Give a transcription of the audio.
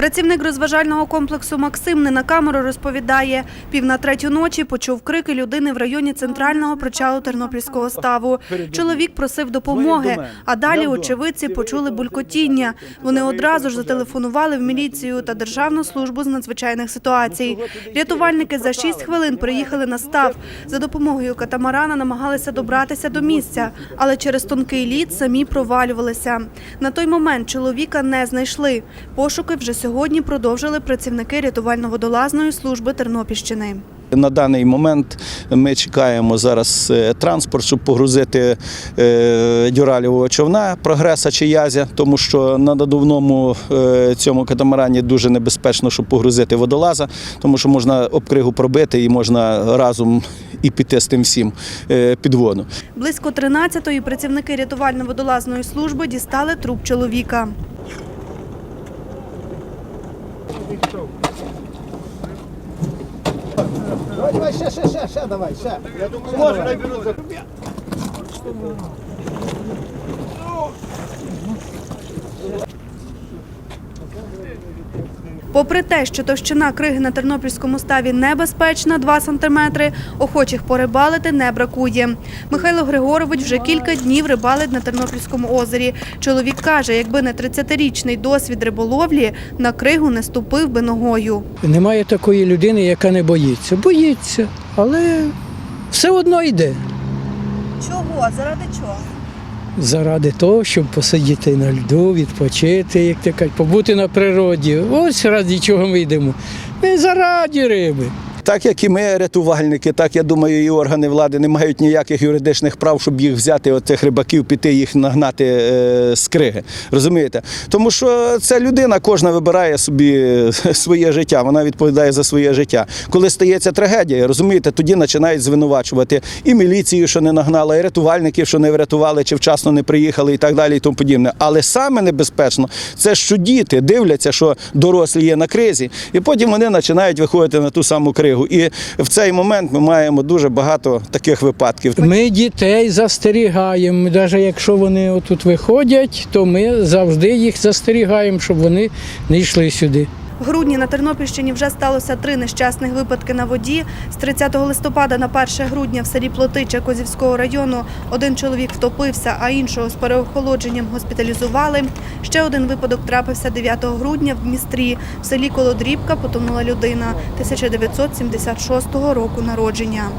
Працівник розважального комплексу Максим не на камеру розповідає, пів на третю ночі почув крики людини в районі центрального причалу Тернопільського ставу. Чоловік просив допомоги, а далі очевидці почули булькотіння. Вони одразу ж зателефонували в міліцію та Державну службу з надзвичайних ситуацій. Рятувальники за 6 хвилин приїхали на став. За допомогою катамарана намагалися добратися до місця, але через тонкий лід самі провалювалися. На той момент чоловіка не знайшли. Пошуки вже сьогодні продовжили працівники рятувально-водолазної служби Тернопільщини. На даний момент ми чекаємо зараз е, транспорт, щоб погрузити е, дюралівого човна прогреса чи язя, тому що на надувному е, цьому катамарані дуже небезпечно, щоб погрузити водолаза, тому що можна обкригу пробити і можна разом і піти з тим всім під воду. Близько 13-ї працівники рятувально-водолазної служби дістали труп чоловіка. Давай, давай, ще, ще, ще, ще, давай, ще. Я думаю, може, наберу за Попри те, що товщина криги на Тернопільському ставі небезпечна 2 сантиметри, охочих порибалити не бракує. Михайло Григорович вже кілька днів рибалить на Тернопільському озері. Чоловік каже, якби не 30-річний досвід риболовлі, на кригу не ступив би ногою. Немає такої людини, яка не боїться. Боїться, але все одно йде. Чого? Заради чого? Заради того, щоб посидіти на льду, відпочити, як ти кажеш, побути на природі. Ось раді чого ми йдемо. Ми зараді риби. Так як і ми, рятувальники, так я думаю, і органи влади не мають ніяких юридичних прав, щоб їх взяти, от цих рибаків, піти їх нагнати е, з криги. Розумієте? Тому що ця людина кожна вибирає собі е, своє життя, вона відповідає за своє життя. Коли стається трагедія, розумієте, тоді починають звинувачувати і міліцію, що не нагнала, і рятувальників, що не врятували, чи вчасно не приїхали, і так далі, і тому подібне. Але саме небезпечно це що діти дивляться, що дорослі є на кризі, і потім вони починають виходити на ту саму кригу. І в цей момент ми маємо дуже багато таких випадків. Ми дітей застерігаємо. Навіть якщо вони отут виходять, то ми завжди їх застерігаємо, щоб вони не йшли сюди. В грудні на Тернопільщині вже сталося три нещасних випадки на воді. З 30 листопада на 1 грудня в селі Плотича Козівського району один чоловік втопився, а іншого з переохолодженням госпіталізували. Ще один випадок трапився 9 грудня в Дністрі. В селі Колодрібка потонула людина 1976 року народження.